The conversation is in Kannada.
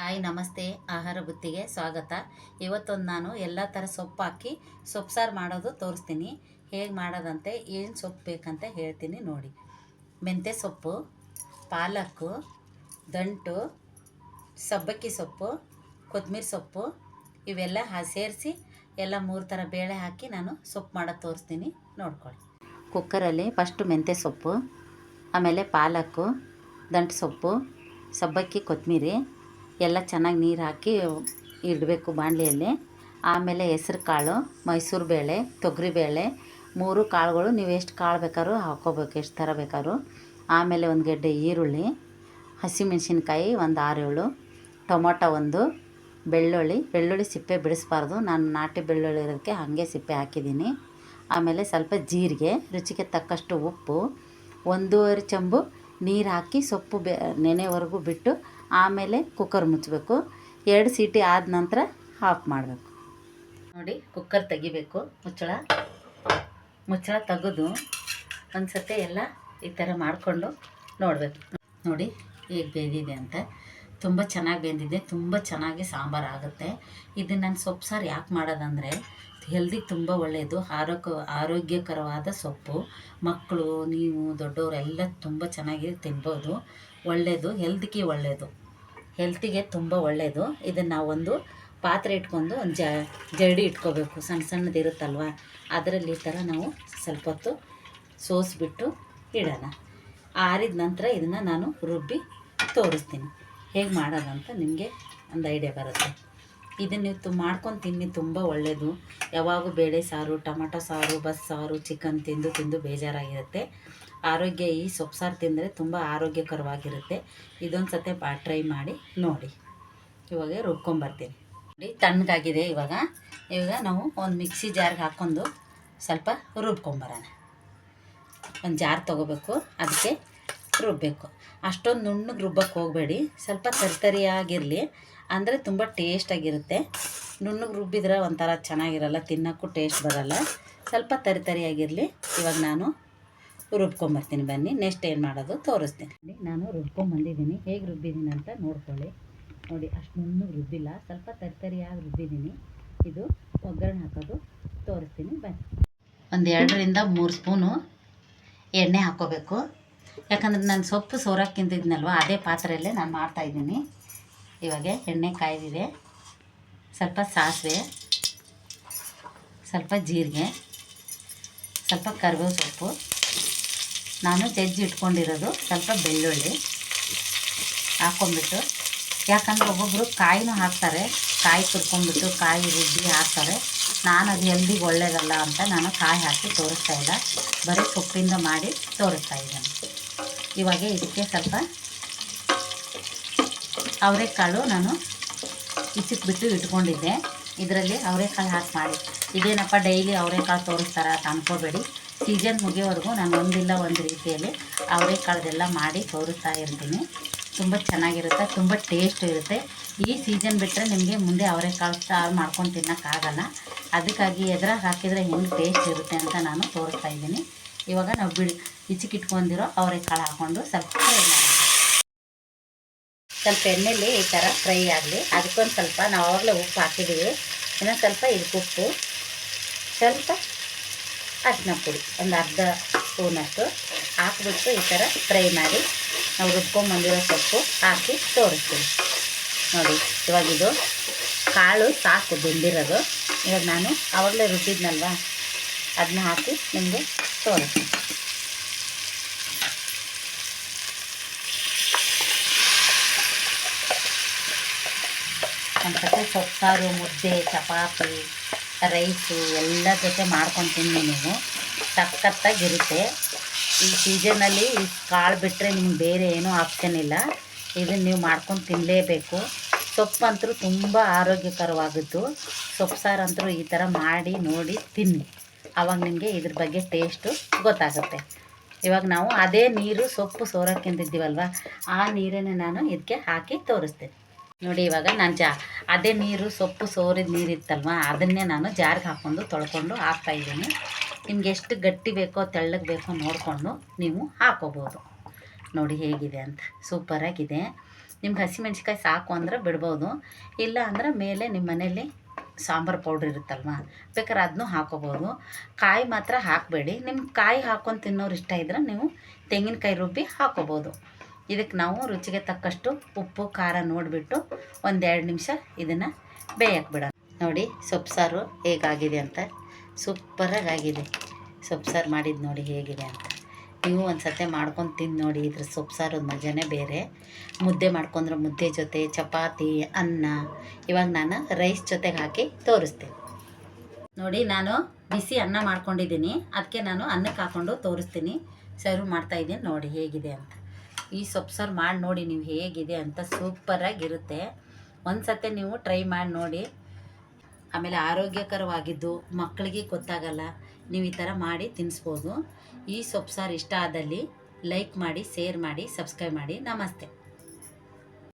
ಹಾಯ್, ನಮಸ್ತೆ. ಆಹಾರ ಬುತ್ತಿಗೆ ಸ್ವಾಗತ. ಇವತ್ತೊಂದು ನಾನು ಎಲ್ಲ ಥರ ಸೊಪ್ಪು ಹಾಕಿ ಸೊಪ್ಪು ಸಾರು ಮಾಡೋದು ತೋರಿಸ್ತೀನಿ. ಹೇಗೆ ಮಾಡೋದಂತೆ, ಏನು ಸೊಪ್ಪು ಬೇಕಂತ ಹೇಳ್ತೀನಿ ನೋಡಿ. ಮೆಂತ್ಯ ಸೊಪ್ಪು, ಪಾಲಕ್ಕು, ದಂಟು, ಸಬ್ಬಕ್ಕಿ ಸೊಪ್ಪು ಕೊತ್ತಂಬರಿ ಸೊಪ್ಪು ಇವೆಲ್ಲ ಸೇರಿಸಿ ಎಲ್ಲ ಮೂರು ಥರ ಬೇಳೆ ಹಾಕಿ ನಾನು ಸೊಪ್ಪು ಮಾಡೋದು ತೋರಿಸ್ತೀನಿ. ನೋಡ್ಕೊಳ್ಳಿ. ಕುಕ್ಕರಲ್ಲಿ ಫಸ್ಟು ಮೆಂತ್ಯ ಸೊಪ್ಪು, ಆಮೇಲೆ ಪಾಲಕ್ಕು, ದಂಟು ಸೊಪ್ಪು, ಸಬ್ಬಕ್ಕಿ ಕೊತ್ತಂಬರಿ ಎಲ್ಲ ಚೆನ್ನಾಗಿ ನೀರು ಹಾಕಿ ಇಡಬೇಕು ಬಾಣಲಿಯಲ್ಲಿ. ಆಮೇಲೆ ಹೆಸ್ರು ಕಾಳು, ಮೈಸೂರು ಬೇಳೆ, ತೊಗರಿ ಬೇಳೆ. ಮೂರು ಕಾಳುಗಳು ನೀವು ಎಷ್ಟು ಕಾಳು ಬೇಕಾದ್ರೂ ಹಾಕ್ಕೋಬೇಕು ಎಷ್ಟು ಥರ ಬೇಕಾದ್ರೂ. ಆಮೇಲೆ ಒಂದು ಗೆಡ್ಡೆ ಈರುಳ್ಳಿ, ಹಸಿಮೆಣಸಿನ್ಕಾಯಿ ಒಂದು ಆರು ಏಳು ಟೊಮೊಟೊ ಒಂದು, ಬೆಳ್ಳುಳ್ಳಿ. ಬೆಳ್ಳುಳ್ಳಿ ಸಿಪ್ಪೆ ಬಿಡಿಸ್ಬಾರ್ದು. ನಾನು ನಾಟಿ ಬೆಳ್ಳುಳ್ಳಿ ಇರೋದಕ್ಕೆ ಹಾಗೆ ಸಿಪ್ಪೆ ಹಾಕಿದ್ದೀನಿ. ಆಮೇಲೆ ಸ್ವಲ್ಪ ಜೀರಿಗೆ, ರುಚಿಗೆ ತಕ್ಕಷ್ಟು ಉಪ್ಪು, ಒಂದೂವರೆ ಚಂಬು ನೀರು ಹಾಕಿ ಸೊಪ್ಪು ಬೆ, ನೆನೆವರೆಗೂ ಬಿಟ್ಟು ಆಮೇಲೆ ಕುಕ್ಕರ್ ಮುಚ್ಚಬೇಕು ಎರಡು ಸೀಟಿ ಆದ ನಂತರ ಆಫ್ ಮಾಡಬೇಕು. ನೋಡಿ ಕುಕ್ಕರ್ ತೆಗಿಬೇಕು ಮುಚ್ಚಳ. ಮುಚ್ಚಳ ತೆಗೆದು ಒಂದು ಸತಿ ಎಲ್ಲ ಈ ಥರ ಮಾಡಿಕೊಂಡು ನೋಡಬೇಕು. ನೋಡಿ ಈಗ ಬೇದಿದೆ ಅಂತ. ತುಂಬ ಚೆನ್ನಾಗಿ ಬೆಂದಿದೆ, ತುಂಬ ಚೆನ್ನಾಗಿ ಸಾಂಬಾರು ಆಗುತ್ತೆ. ಇದನ್ನು ನಾನು ಸೊಪ್ಪು ಸಾರು ಯಾಕೆ ಮಾಡೋದಂದರೆ ಹೆಲ್ದಿಗೆ ತುಂಬ ಒಳ್ಳೆಯದು ಆರೋಗ್ಯ, ಆರೋಗ್ಯಕರವಾದ ಸೊಪ್ಪು. ಮಕ್ಕಳು ನೀವು, ದೊಡ್ಡವರೆಲ್ಲ ತುಂಬ ಚೆನ್ನಾಗಿ ತಿನ್ಬೋದು. ಒಳ್ಳೆಯದು ಹೆಲ್ತಿಗೆ ಒಳ್ಳೆಯದು ಹೆಲ್ತಿಗೆ ತುಂಬ ಒಳ್ಳೆಯದು ಇದನ್ನು ಒಂದು ಪಾತ್ರೆ ಇಟ್ಕೊಂಡು ಒಂದು ಜ, ಜರಡಿ ಇಟ್ಕೋಬೇಕು. ಸಣ್ಣ ಸಣ್ಣದು ಇರುತ್ತಲ್ವ? ಅದರಲ್ಲಿ ಈ ಥರ ನಾವು ಸ್ವಲ್ಪ ಹೊತ್ತು ಸೋಸಿಬಿಟ್ಟು ಇಡೋಣ. ಆರಿದ ನಂತರ ಇದನ್ನು ನಾನು ರುಬ್ಬಿ ತೋರಿಸ್ತೀನಿ. ಹೇಗೆ ಮಾಡೋದಂತ ನಿಮಗೆ ಒಂದು ಐಡಿಯಾ ಬರುತ್ತೆ. ಇದನ್ನು ನೀವು ತು, ಮಾಡ್ಕೊಂಡು ತಿನ್ನಿ ತುಂಬ ಒಳ್ಳೆಯದು ಯಾವಾಗೂ ಬೇಳೆ ಸಾರು, ಟೊಮಟೊ ಸಾರು, ಬಸ್ ಸಾರು, ಚಿಕನ್ ತಿಂದು ತಿಂದು ಬೇಜಾರಾಗಿರುತ್ತೆ. ಆರೋಗ್ಯ ಈ ಸೊಪ್ಪು ಸಾರು ತಿಂದರೆ ತುಂಬ ಆರೋಗ್ಯಕರವಾಗಿರುತ್ತೆ. ಇದೊಂದು ಸತೆ ಟ್ರೈ ಮಾಡಿ ನೋಡಿ. ಇವಾಗ ರುಬ್ಕೊಂಬರ್ತೀನಿ ನೋಡಿ, ತಣ್ಣಗಾಗಿದೆ ಇವಾಗ. ಇವಾಗ ನಾವು ಒಂದು ಮಿಕ್ಸಿ ಜಾರ್ಗೆ ಹಾಕ್ಕೊಂಡು ಸ್ವಲ್ಪ ರುಬ್ಕೊಂಬರೋಣ ಒಂದು ಜಾರ್ ತೊಗೋಬೇಕು. ಅದಕ್ಕೆ ರುಬ್ಬಬೇಕು ಅಷ್ಟೊಂದು ನುಣ್ಣಗೆ ರುಬ್ಬಕ್ಕೆ ಹೋಗಬೇಡಿ. ಸ್ವಲ್ಪ ತರಿತರಿಯಾಗಿರಲಿ ಅಂದರೆ ತುಂಬ ಟೇಸ್ಟಾಗಿರುತ್ತೆ ನುಣ್ಣಗೆ ರುಬ್ಬಿದ್ರೆ ಒಂಥರ ಚೆನ್ನಾಗಿರಲ್ಲ, ತಿನ್ನೋಕ್ಕೂ ಟೇಸ್ಟ್ ಬರಲ್ಲ. ಸ್ವಲ್ಪ ತರಿತರಿಯಾಗಿರಲಿ ಇವಾಗ ನಾನು ರುಬ್ಕೊಂಬರ್ತೀನಿ ಬನ್ನಿ. ನೆಕ್ಸ್ಟ್ ಏನು ಮಾಡೋದು ತೋರಿಸ್ತೀನಿ. ನಾನು ರುಬ್ಕೊಂಬಂದಿದ್ದೀನಿ. ಹೇಗೆ ರುಬ್ಬಿದ್ದೀನಿ ಅಂತ ನೋಡ್ಕೊಳ್ಳಿ. ನೋಡಿ, ಅಷ್ಟು ನುಣ್ಣಗೆ ರುಬ್ಬಿಲ್ಲ. ಸ್ವಲ್ಪ ತರಿತರಿಯಾಗಿ ರುಬ್ಬಿದ್ದೀನಿ. ಇದು ಒಗ್ಗರಣೆ ಹಾಕೋದು ತೋರಿಸ್ತೀನಿ. ಬನ್ನಿ. ಒಂದು ಎರಡರಿಂದ ಮೂರು ಸ್ಪೂನು ಎಣ್ಣೆ ಹಾಕ್ಕೋಬೇಕು ಯಾಕಂದ್ರೆ ನಾನು ಸೊಪ್ಪು ಸೋರಕ್ಕಿಂತಿದ್ನಲ್ವ ಅದೇ ಪಾತ್ರೆಯಲ್ಲೇ ನಾನು ಮಾಡ್ತಾಯಿದ್ದೀನಿ ಇವಾಗ ಎಣ್ಣೆ ಕಾಯ್ದಿದೆ. ಸ್ವಲ್ಪ ಸಾಸಿವೆ, ಸ್ವಲ್ಪ ಜೀರಿಗೆ, ಸ್ವಲ್ಪ ಕರಿಬೇವು ಸೊಪ್ಪು. ನಾನು ಜಜ್ಜಿ ಇಟ್ಕೊಂಡಿರೋದು ಸ್ವಲ್ಪ ಬೆಳ್ಳುಳ್ಳಿ ಹಾಕ್ಕೊಂಬಿಟ್ಟು ಯಾಕಂದ್ರೆ ಒಬ್ಬೊಬ್ಬರು ಕಾಯಿನೂ ಹಾಕ್ತಾರೆ, ಕಾಯಿ ತುರ್ಕೊಂಬಿಟ್ಟು ಕಾಯಿ ರುಬ್ಬಿ ಹಾಕ್ತಾರೆ. ನಾನು ಅದು ಹೆಲ್ದಿಗೆ ಒಳ್ಳೇದಲ್ಲ ಅಂತ ನಾನು ಕಾಯಿ ಹಾಕಿ ತೋರಿಸ್ತಾ ಇಲ್ಲ. ಬರೀ ಸೊಪ್ಪಿಂದ ಮಾಡಿ ತೋರಿಸ್ತಾ ಇದ್ದೀನಿ. ಇವಾಗ ಇದಕ್ಕೆ ಸ್ವಲ್ಪ ಅವರೆಕಾಳು ನಾನು ಬಿಟ್ಟು ಇಟ್ಕೊಂಡಿದ್ದೆ. ಇದರಲ್ಲಿ ಅವರೆಕಾಳು ಹಾಕಿ ಮಾಡಿ. ಇದೇನಪ್ಪ ಡೈಲಿ ಅವರೆಕಾಳು ತೋರಿಸ್ತಾರ ಅಂತ ಅನ್ಕೋಬೇಡಿ. ಸೀಸನ್ ಮುಗಿಯೋವರೆಗೂ ನಾನು ಒಂದಿಲ್ಲ ಒಂದು ರೀತಿಯಲ್ಲಿ ಅವರೆಕಾಳದೆಲ್ಲ ಮಾಡಿ ತೋರಿಸ್ತಾ ಇರ್ತೀನಿ. ತುಂಬ ಚೆನ್ನಾಗಿರುತ್ತೆ, ತುಂಬ ಟೇಸ್ಟ್ ಇರುತ್ತೆ. ಈ ಸೀಸನ್ ಬಿಟ್ಟರೆ ನಿಮಗೆ ಮುಂದೆ ಅವರೆಕಾಳು ಸಾರು ಮಾಡ್ಕೊಂಡು ತಿನ್ನೋಕ್ಕಾಗಲ್ಲ. ಅದಕ್ಕಾಗಿ ಎದ್ರಾಗ ಹಾಕಿದರೆ ಹೆಂಗೆ ಟೇಸ್ಟ್ ಇರುತ್ತೆ ಅಂತ ನಾನು ತೋರಿಸ್ತಾ ಇದ್ದೀನಿ. ಇವಾಗ ನಾವು ಬಿಡಿ ಇಚ್ಚಿಕಿಟ್ಕೊಂಡಿರೋ ಅವರೆಕಾಳು ಹಾಕ್ಕೊಂಡು ಸ್ವಲ್ಪ ಸ್ವಲ್ಪ ಎಣ್ಣೆಲಿ ಈ ಥರ ಫ್ರೈ ಆಗಲಿ. ಅದಕ್ಕೊಂದು ಸ್ವಲ್ಪ ನಾವು ಆವಾಗಲೇ ಉಪ್ಪು ಹಾಕಿದ್ದೀವಿ. ಇನ್ನೊಂದು ಸ್ವಲ್ಪ ಇದಕ್ಕೆ ಉಪ್ಪು. ಸ್ವಲ್ಪ ಅರಿಶಿನ ಪುಡಿ, ಒಂದು ಅರ್ಧ ಸ್ಪೂನಷ್ಟು ಹಾಕ್ಬಿಟ್ಟು ಈ ಥರ ಫ್ರೈ ಮಾಡಿ ನಾವು ರುಬ್ಕೊಂಬಂದಿರೋ ಸೊಪ್ಪು ಹಾಕಿ ತೋರಿಸ್ತೀವಿ. ನೋಡಿ ಇವಾಗಿದು ಕಾಳು ಸಾಕು ಬೆಂದಿರೋದು. ಇವಾಗ ನಾನು ಆವಾಗಲೇ ರುಬ್ಬಿದ್ನಲ್ವ? ಅದನ್ನ ಹಾಕಿ ನಿಮಗೆ ತೋರಿಸ್ತೀನಿ. ನಮ್ಮ ಜೊತೆ ಮುದ್ದೆ, ಚಪಾತಿ, ರೈಸು ಎಲ್ಲ ಜೊತೆ ಮಾಡ್ಕೊಂಡು ತಿನ್ನಿ ನೀವು ಸಖತ್ತಾಗಿರುತ್ತೆ. ಈ ಸೀಸನಲ್ಲಿ ಈ ಕಾಳು ಬಿಟ್ಟರೆ ನಿಮ್ಗೆ ಬೇರೆ ಏನೂ ಆಪ್ಷನ್ ಇಲ್ಲ. ಇದನ್ನು ನೀವು ಮಾಡ್ಕೊಂಡು ತಿನ್ನಲೇಬೇಕು ಸೊಪ್ಪಂತರೂ ತುಂಬ ಆರೋಗ್ಯಕರವಾಗಿದ್ದು ಸೊಪ್ಪು ಸಾರು ಅಂತೂ ಈ ಥರ ಮಾಡಿ ನೋಡಿ ತಿನ್ನಿ. ಆವಾಗ ನಿಮಗೆ ಇದ್ರ ಬಗ್ಗೆ ಟೇಸ್ಟು ಗೊತ್ತಾಗುತ್ತೆ. ಇವಾಗ ನಾವು ಅದೇ ನೀರು ಸೊಪ್ಪು ಸೋರಕ್ಕಿಂತಿದ್ದೀವಲ್ವ ಆ ನೀರನ್ನೇ ನಾನು ಇದಕ್ಕೆ ಹಾಕಿ ತೋರಿಸ್ತೀನಿ. ನೋಡಿ ಇವಾಗ ನಾನು ಜಾ, ಅದೇ ನೀರು ಸೊಪ್ಪು ಸೋರಿದ ನೀರಿತ್ತಲ್ವ, ಅದನ್ನೇ ನಾನು ಜಾರಿಗೆ ಹಾಕ್ಕೊಂಡು ತೊಳ್ಕೊಂಡು ಹಾಕ್ತಾಯಿದ್ದೀನಿ ನಿಮ್ಗೆ ಎಷ್ಟು ಗಟ್ಟಿ ಬೇಕೋ ತೆಳ್ಳಗೆ ಬೇಕೋ ನೋಡಿಕೊಂಡು ನೀವು ಹಾಕೋಬೋದು. ನೋಡಿ ಹೇಗಿದೆ ಅಂತ, ಸೂಪರಾಗಿದೆ. ನಿಮ್ಗೆ ಹಸಿಮೆಣ್ಸಿಕಾಯಿ ಸಾಕು ಅಂದ್ರೆ ಬಿಡ್ಬೋದು, ಇಲ್ಲ ಅಂದ್ರೆ ಮೇಲೆ ನಿಮ್ಮ ಮನೇಲಿ ಸಾಂಬಾರು ಪೌಡ್ರ್ ಇರುತ್ತಲ್ವ? ಬೇಕಾದ್ರೆ ಅದನ್ನೂ ಹಾಕೋಬೋದು. ಕಾಯಿ ಮಾತ್ರ ಹಾಕಬೇಡಿ. ನಿಮ್ಗೆ ಕಾಯಿ ಹಾಕೊಂಡು ತಿನ್ನೋರು ಇಷ್ಟ ಇದ್ರೆ ನೀವು ತೆಂಗಿನಕಾಯಿ ರುಬ್ಬಿ ಹಾಕೋಬೋದು. ಇದಕ್ಕೆ ನಾವು ರುಚಿಗೆ ತಕ್ಕಷ್ಟು ಉಪ್ಪು, ಖಾರ ನೋಡಿಬಿಟ್ಟು ಒಂದೆರಡು ನಿಮಿಷ ಇದನ್ನು ಬೇಯಕ್ಕೆ ಬಿಡೋಣ. ನೋಡಿ, ಸೊಪ್ಪು ಸಾರು ಹೇಗಾಗಿದೆ ಅಂತ. ಸೂಪರಾಗಿ ಆಗಿದೆ. ಸೊಪ್ಪು ಸಾರು ಮಾಡಿದ್ದು ನೋಡಿ ಹೇಗಿದೆ ಅಂತ. ನೀವು ಒಂದು ಸತೆ ಮಾಡ್ಕೊಂಡು ತಿಂದು ನೋಡಿ, ಇದ್ರ ಸೊಪ್ಪು ಸಾರು ಮಜಾನೇ ಬೇರೆ. ಮುದ್ದೆ ಮಾಡ್ಕೊಂಡ್ರೆ ಮುದ್ದೆ ಜೊತೆ ಚಪಾತಿ, ಅನ್ನ, ಇವಾಗ ನಾನು ರೈಸ್ ಜೊತೆಗೆ ಹಾಕಿ ತೋರಿಸ್ತೀನಿ. ನೋಡಿ, ನಾನು ಬಿಸಿ ಅನ್ನ ಮಾಡ್ಕೊಂಡಿದ್ದೀನಿ. ಅದಕ್ಕೆ ನಾನು ಅನ್ನಕ್ಕೆ ಹಾಕ್ಕೊಂಡು ತೋರಿಸ್ತೀನಿ. ಸರ್ವ್ ಮಾಡ್ತಾಯಿದ್ದೀನಿ ನೋಡಿ, ಹೇಗಿದೆ ಅಂತ. ಈ ಸೊಪ್ಪು ಸಾರು ಮಾಡಿ ನೋಡಿ, ನೀವು ಹೇಗಿದೆ ಅಂತ ಸೂಪರಾಗಿರುತ್ತೆ. ಒಂದು ಸತೆ ನೀವು ಟ್ರೈ ಮಾಡಿ ನೋಡಿ. ಆಮೇಲೆ ಆರೋಗ್ಯಕರವಾಗಿದ್ದು ಮಕ್ಕಳಿಗೆ ಗೊತ್ತಾಗಲ್ಲ. ನೀವು ಈ ಥರ ಮಾಡಿ ತಿನ್ನಿಸ್ಬೋದು ಈ ಸೊಪ್ಪು ಸಾರು ಇಷ್ಟ ಆದಲ್ಲಿ ಲೈಕ್ ಮಾಡಿ, ಶೇರ್ ಮಾಡಿ, ಸಬ್ಸ್ಕ್ರೈಬ್ ಮಾಡಿ. ನಮಸ್ತೆ.